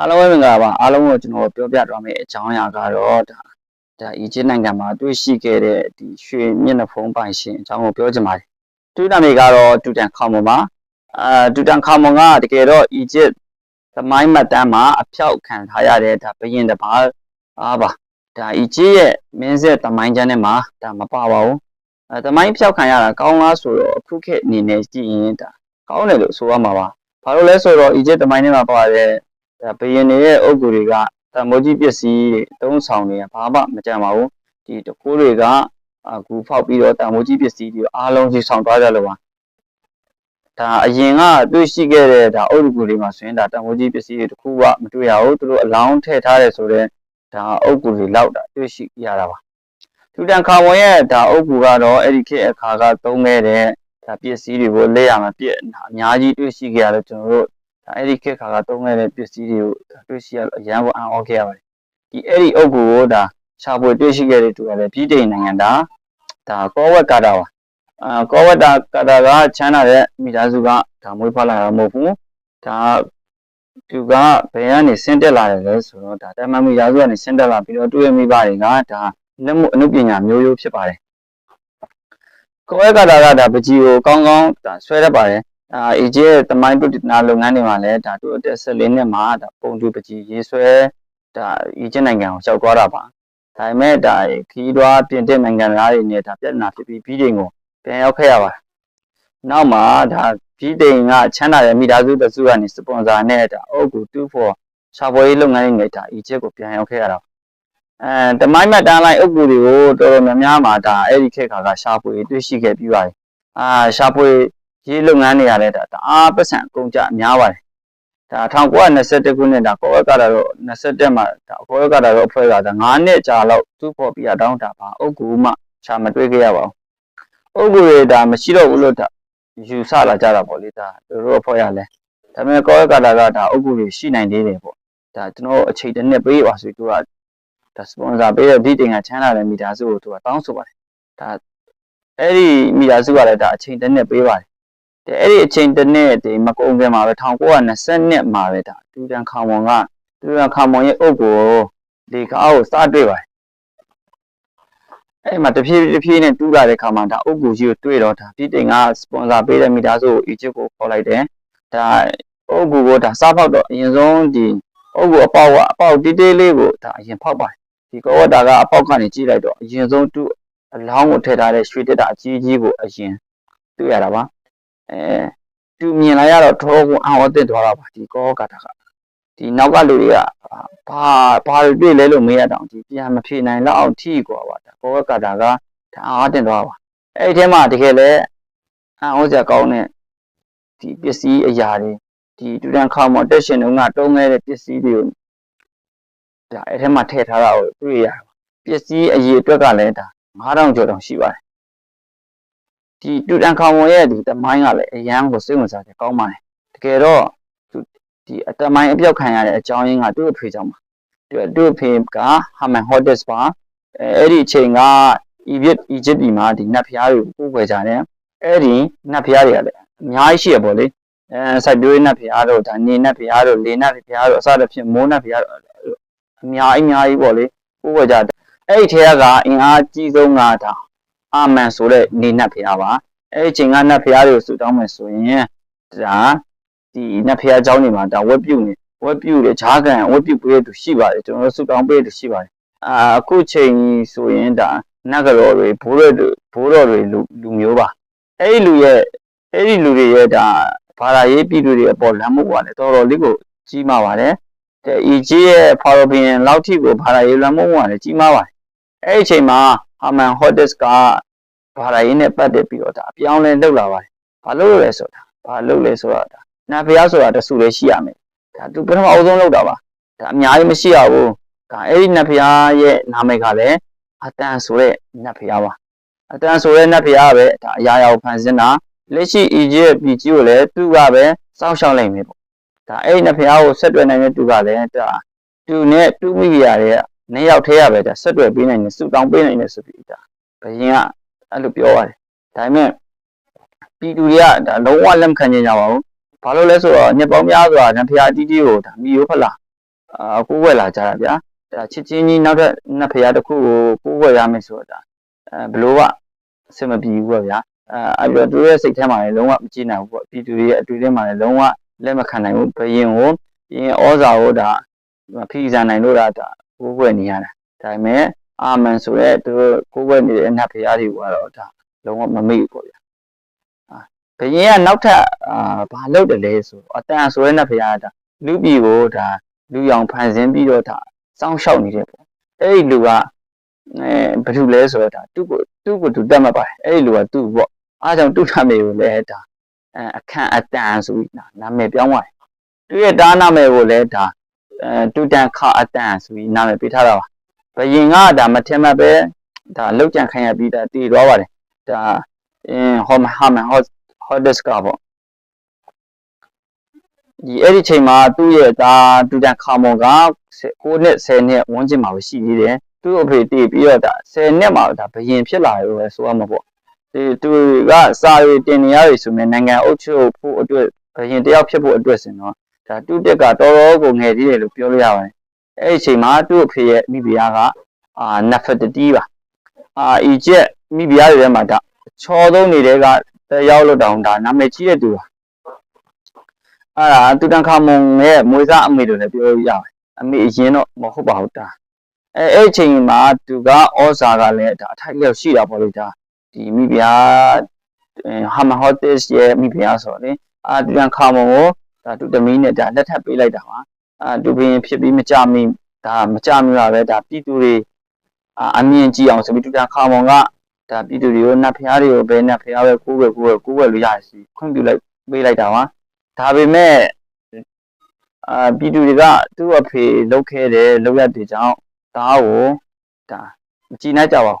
အားလုံးပဲမင်္ဂလာပါအားလုံးကိုကျွန်တော်ပြောပြသွားမယ့်အကြောင်းအရာကတော့ဒါဒါအီဂျစ်နိုင်ငံမှာတွေ့ရှိခဲ့တဲ့ဒီရွှေမျက်နှာဖုံးပိုင်ရှင်အကြောင်းကိုပြောချင်ပါတယ်တူနာမီကတော့တူတန်ခါမွန်ပါအာတူတန်ခါမွန်ကတကယ်တော့အီဂျစ်သမိုင်းမှတ်တမ်းမှာအဖျောက်ခံထားရတဲ့ဒါဘယင်တစ်ပါးအားပါဒါအီဂျစ်ရဲ့မင်းဆက်သမိုင်းကျမ်းထဲမှာဒါမပါပါဘူးအဲသမိုင်းဖျောက်ခံရတာကောင်းလားဆိုတော့အခုခေတ်အနေနဲ့ကြည့်ရင်ဒါကောင်းတယ်လို့ဆိုရမှာပါဘာလို့လဲဆိုတော့အီဂျစ်သမိုင်းထဲမှာပါတဲ့ ဒါဘယင်တွေရဲ့အုပ်ကူတွေကတမိုးကြီးပစ္စည်းတွေတုံးဆောင်တွေကဘာမှမကြံပါဘူးဒီတကိုးတွေကအခုဖောက်ပြီးတော့တမိုးကြီးပစ္စည်းတွေအားလုံးကြီးဆောင်သွားကြလို့ပါဒါအရင်ကတွေ့ရှိခဲ့တဲ့ဒါအုပ်ကူတွေမှာဆိုရင်ဒါတမိုးကြီးပစ္စည်းတွေတခုကမတွေ့ရဘူးသူတို့အလောင်းထည့်ထားတယ်ဆိုတော့ဒါအုပ်ကူတွေလောက်တာတွေ့ရှိရတာပါထူတန်ခါဝန်ရဲ့ဒါအုပ်ကူကတော့အဲ့ဒီခေတ်အခါကသုံးခဲ့တဲ့ဒါပစ္စည်းတွေကိုလက်ရမှာပြည့်အများကြီးတွေ့ရှိခဲ့ရလို့ကျွန်တော်တို့ ဒါအဲ့ဒီခေတ်ခါကသုံးခဲ့တဲ့ပစ္စည်းတွေကိုတွေ့ရှိရလို့အရန်ကိုအံ့ဩခဲ့ရပါတယ်ဒီအဲ့ဒီအုပ်ကူကိုဒါရှာဖွေတွေ့ရှိခဲ့တဲ့သူကလည်းပြည်တိန်နိုင်ငံဒါဒါကောဝက်ကာတာပါအာကောဝက်တာကာတာကချမ်းသာတဲ့မိသားစုကဒါမွေးဖွားလာတာမဟုတ်ဘူးဒါသူကဘယ်ကနေဆင်းတက်လာတယ်လဲဆိုတော့ဒါတမန်မိသားစုကနေဆင်းတက်လာပြီးတော့တွေ့ရမိပါတွေကဒါလက်မှုအမှုပညာမျိုးရိုးဖြစ်ပါတယ်ကောဝက်ကာတာကဒါပကြီးကိုကောင်းကောင်းဒါဆွဲတတ်ပါတယ် အာအီဂျစ်တမိုင်းပုတ္တနာလုပ်ငန်းတွေမှာလည်းဒါသူ့အသက်14နှစ်မှာဒါပုံတူပကြီးရေးဆွဲဒါအီဂျစ်နိုင်ငံကိုရောက်သွားတာပါဒါပေမဲ့ဒါခီးတွားပြင်တဲ့နိုင်ငံသားတွေနဲ့ဒါပြဿနာဖြစ်ပြီးပြီးချိန်ကိုပြန်ရောက်ခဲ့ရပါတယ်နောက်မှာဒါပြီးတိန်ကချမ်းသာတဲ့မိသားစုတစုကနေစပွန်ဆာနဲ့ဒါအုပ်ကူ2 for ရှာဖွေရေးလုပ်ငန်းတွေနဲ့ဒါအီဂျစ်ကိုပြန်ရောက်ခဲ့ရတာအဲတမိုင်းမတ်တန်းလိုက်အုပ်ကူတွေကိုတော်တော်များများမှာဒါအဲ့ဒီခေတ်ခါကရှာဖွေတွေ့ရှိခဲ့ပြီးပါတယ်အာရှာဖွေ ရေးလုပ်ငန်းတွေကလည်းဒါတအားပတ်စံအကုန်ကြများပါတယ်ဒါ1921ခုနှစ်ဒါကောဝက်ကတာတော့21မှာဒါကောဝက်ကတာတော့အဖွဲ့ကဒါ9နှစ်ကြာလောက်သူ့ဖို့ပြတောင်းတာပါအုပ်ကူမှရှာမတွေ့ခဲ့ရပါဘူးအုပ်ကူတွေဒါမရှိတော့ဘူးလို့ဒါယူဆလာကြတာပေါ့လေဒါတို့တို့အဖွဲ့ရလဲဒါပေမဲ့ကောဝက်ကတာကဒါအုပ်ကူတွေရှိနိုင်သေးတယ်ပေါ့ဒါကျွန်တော်အချိန်တစ်နှစ်ပေးပါဆိုသူကဒါစပွန်ဆာပေးတဲ့ဒီတင်ကချမ်းသာတဲ့မိသားစုကိုသူကတောင်းဆိုပါတယ်ဒါအဲ့ဒီမိသားစုကလည်းဒါအချိန်တစ်နှစ်ပေးပါတယ်တဲ့ အဲ့ဒီအချိန်တစ်နှစ်ဒီမကုန်ခင်မှာပဲ1920မှာပဲဒါတူတန်ခေါမွန်ကတူတန်ခေါမွန်ရဲ့အုပ်ကိုလေကားကိုစတွေ့ပါတယ်အဲ့မှာတဖြည်းတဖြည်းနဲ့တူးလာတဲ့ခါမှာဒါအုပ်ကိုကြီးကိုတွေ့တော့ဒါပြည်တင်ကစပွန်ဆာပေးတဲ့မိသားစုကိုအီဂျစ်ကိုခေါ်လိုက်တယ်ဒါအုပ်ကိုကိုဒါစားဖောက်တော့အရင်ဆုံးဒီအုပ်ကိုအပေါက်ကအပေါက်တိတိလေးကိုဒါအရင်ဖောက်ပါတယ်ဒီကောဝတာကအပေါက်ကနေကြည့်လိုက်တော့အရင်ဆုံးတူအလောင်းကိုထည့်ထားတဲ့ရွှေတက်တာအကြီးကြီးကိုအရင်တွေ့ရတာပါ အဲသူမြင်လိုက်ရတော့ထောကိုအံ့ဩသင့်သွားတာပါဒီကောကတာကဒီနောက်ကလူတွေကဘာဘာတွေတွေ့လဲလို့မေးရတောင်ဒီပြန်မဖြေနိုင်တော့အောင်ထိကွာပါဒါကောကတာကဒါအားတင်သွားပါအဲ့ဒီထဲမှာတကယ်လဲအံ့ဩစရာကောင်းတဲ့ဒီပစ္စည်းအရာတွေဒီတူတန်ခါမော်တက်ရှင်တုန်းကတုံးခဲ့တဲ့ပစ္စည်းတွေကိုဒါအဲ့ထဲမှာထည့်ထားတာကိုတွေ့ရပစ္စည်းအရေးအတွက်ကလည်းဒါ9000ကျော်တောင်ရှိပါတယ် ဒီတူတန်ခါမွန်ရဲ့ဒီတမိုင်းကလည်းအရန်ကိုစိတ်ဝင်စားတယ်ကောင်းပါတယ်တကယ်တော့ဒီအတမိုင်းအပြောက်ခံရတဲ့အကြောင်းရင်းကသူ့အဖေကြောင့်ပါသူ့သူ့အဖေကဟာမန်ဟော့ဒက်စ်ပါအဲအဲ့ဒီအချိန်ကအီဂျစ်အီဂျစ်ပြည်မှာဒီနတ်ဖျားတွေကိုကိုယ်ွယ်ကြတယ်အဲ့ဒီနတ်ဖျားတွေကလည်းအများကြီးရှိရပေါ့လေအဲစိုက်ပျိုးရေးနတ်ဖျားတို့ဒါနေနတ်ဖျားတို့လေနတ်ဖျားတို့အစသဖြင့်မိုးနတ်ဖျားတို့အများကြီးအများကြီးပေါ့လေကိုယ်ွယ်ကြတယ်အဲ့ဒီထဲကအင်အားကြီးဆုံးကဒါ အာမန်ဆိုတဲ့နေနတ်ဖျားပါအဲ့ဒီချိန်ကနတ်ဖျားတွေကိုဆူတောင်းမယ်ဆိုရင်ဒါဒီနတ်ဖျားเจ้าနေမှာဒါဝက်ပြုတ်နေဝက်ပြုတ်တယ်ဂျားကန်ဝက်ပြုတ်ပေးတဲ့သူရှိပါတယ်ကျွန်တော်တို့ဆူတောင်းပေးတဲ့သူရှိပါတယ်အာအခုချိန်ဆိုရင်ဒါနတ်ကတော်တွေဘိုးတော်တွေဘိုးတော်တွေလူလူမျိုးပါအဲ့ဒီလူရဲ့အဲ့ဒီလူတွေရဲ့ဒါဘာသာရေးပြည်သူတွေအပေါ်လမ်းမှုပါတယ်တော်တော်လေးကိုကြီးမားပါတယ်တဲ့ EG ရဲ့ဖာရိုဘီယန်လောက်ထိကိုဘာသာရေးလမ်းမှုပါတယ်ကြီးမားပါတယ်အဲ့ဒီအချိန်မှာဟာမန်ဟော့ဒစ်က ဘာသာရေးနဲ့ပတ်သက်ပြီးတော့ဒါအပြောင်းလဲလုပ်လာပါတယ်ဘာလို့လဲဆိုတာဘာလို့လဲဆိုတော့ဒါနာဖျားဆိုတာတဆူလေးရှိရမယ်ဒါသူပထမအဆုံးလုပ်တာပါဒါအများကြီးမရှိရဘူးဒါအဲ့ဒီနတ်ဖျားရဲ့နာမည်ကလည်းအတန်ဆိုတဲ့နတ်ဖျားပါအတန်ဆိုတဲ့နတ်ဖျားပဲဒါအရာရာကိုဖန်ဆင်းတာလက်ရှိအီဂျစ်ပြည်ကြီးကိုလည်းသူကပဲစောင့်ရှောက်နိုင်မယ်ပေါ့ဒါအဲ့ဒီနတ်ဖျားကိုဆက်တွယ်နိုင်တဲ့သူကလည်းဒါသူနဲ့တူမိကြရတဲ့နှစ်ယောက်ထဲရပဲဒါဆက်တွယ်ပေးနိုင်တယ်စုတောင်းပေးနိုင်တယ်ဆိုပြီးဒါဘယင်က အဲ့လိုပြောပါတယ်ဒါပေမဲ့ပြည်သူတွေကဒါလုံးဝလက်မခံကြကြပါဘူးဘာလို့လဲဆိုတော့ညက်ပေါင်းများစွာနဖျားအတီးတီးကိုဒါမီယိုဖလာအာကိုးဝယ်လာကြတာဗျာဒါချစ်ချင်းကြီးနောက်ထပ်နှစ်ဖရားတစ်ခုကိုကိုးဝယ်ရမယ်ဆိုတော့ဒါအဲဘလို့ကအဆင်မပြေဘူးပေါ့ဗျာအဲအဲ့တော့သူတို့ရဲ့စိတ်ထဲမှာလည်းလုံးဝမကြည့်နိုင်ဘူးပေါ့ပြည်သူတွေရဲ့အတွေ့အကြုံမှာလည်းလုံးဝလက်မခံနိုင်ဘူးဘယင်ကိုရင်ဩဇာကိုဒါဖိစံနိုင်လို့ဒါဒါကိုးဝယ်နေရတာဒါပေမဲ့ အာမန်ဆိုရဲသူတို့ကိုးဝယ်နေတဲ့နတ်ဖရားတွေကတော့ဒါလုံးဝမမေ့ဘူးပေါ့ဗျာအာဘယင်ကနောက်ထပ်အာဘာလုပ်တယ်လဲဆိုအတန်ဆိုရဲနတ်ဖရားကဒါလူပြည်ကိုဒါလူရောင်ဖန်ဆင်းပြီးတော့ဒါစောင့်ရှောက်နေတဲ့ပေါ့အဲ့ဒီလူကအဲဘာလို့လဲဆိုတော့ဒါသူ့ကိုသူ့ကိုသူတတ်မှတ်ပါတယ်အဲ့ဒီလူကသူ့ပေါ့အားကြောင့်သူ့နာမည်ကိုလည်းဒါအဲအခန့်အတန်ဆိုပြီးဒါနာမည်ပြောင်းသွားတယ်သူ့ရဲ့တားနာမည်ကိုလည်းဒါအဲတူတန်ခအတန်ဆိုပြီးနာမည်ပေးထားတာပါ ဘယင်ကဒါမထင်မှတ်ပဲဒါလောက်ကြံခံရပြီးဒါတည်သွားပါတယ်ဒါအင်းဟောမဟာမဟောဟောဒစ်ကပေါ့ဒီအဲ့ဒီချိန်မှာသူ့ရဲ့ဒါတူတန်ခါမွန်က9နှစ်10နှစ်ဝန်းကျင်မှာပဲရှိသေးတယ်သူ့အဖေတည်ပြီးတော့ဒါ10နှစ်မှာဒါဘယင်ဖြစ်လာတယ်လို့ပဲဆိုရမှာပေါ့ဒီသူကစာရီတင်နေရပြီဆိုရင်နိုင်ငံအုပ်ချုပ်ဖို့အတွက်ဘယင်တယောက်ဖြစ်ဖို့အတွက်စင်တော့ဒါသူ့တက်ကတော်တော်ကိုငယ်သေးတယ်လို့ပြောလို့ရပါတယ် အဲ့ဒီချိန်မှာသူ့အဖေရဲ့မိဖုရားကအာနဖတတီပါအာအီဂျက်မိဖုရားတွေထဲမှာဒါချော်သုံးနေတဲ့ကတယောက်လို့တောင်ဒါနာမည်ကြီးတဲ့သူပါအဲ့ဒါတူတန်ခါမွန်ရဲ့မွေးစားအမေလို့လည်းပြောလို့ရပါတယ်အမေအရင်တော့မဟုတ်ပါဘူးဒါအဲအဲ့ဒီချိန်မှာသူကဩဇာကလည်းဒါအထိုက်လျောက်ရှိတာပေါ့လို့ဒါဒီမိဖုရားဟာမဟော့တစ်ရဲ့မိဖုရားဆိုတော့လေအာတူတန်ခါမွန်ကိုဒါတူတမီးနဲ့ဒါလက်ထပ်ပေးလိုက်တာပါ အာတူဘင်းဖြစ်ပြီးမကြမီဒါမကြမီပါပဲဒါပြည်သူတွေအာအမြင်ကြည့်အောင်ဆိုပြီးတူတန်ခါမွန်ကဒါပြည်သူတွေကိုနတ်ဖျားတွေကိုဘယ်နတ်ဖျားပဲကိုးပဲကိုးပဲကိုးပဲလို့ရစီခွင့်ပြုလိုက်ပေးလိုက်တာပါဒါပေမဲ့အာပြည်သူတွေကသူ့အဖေလုတ်ခဲ့တယ်လုတ်ရတဲ့ကြောင့်ဒါကိုဒါမကြည်နိုင်ကြပါဘူး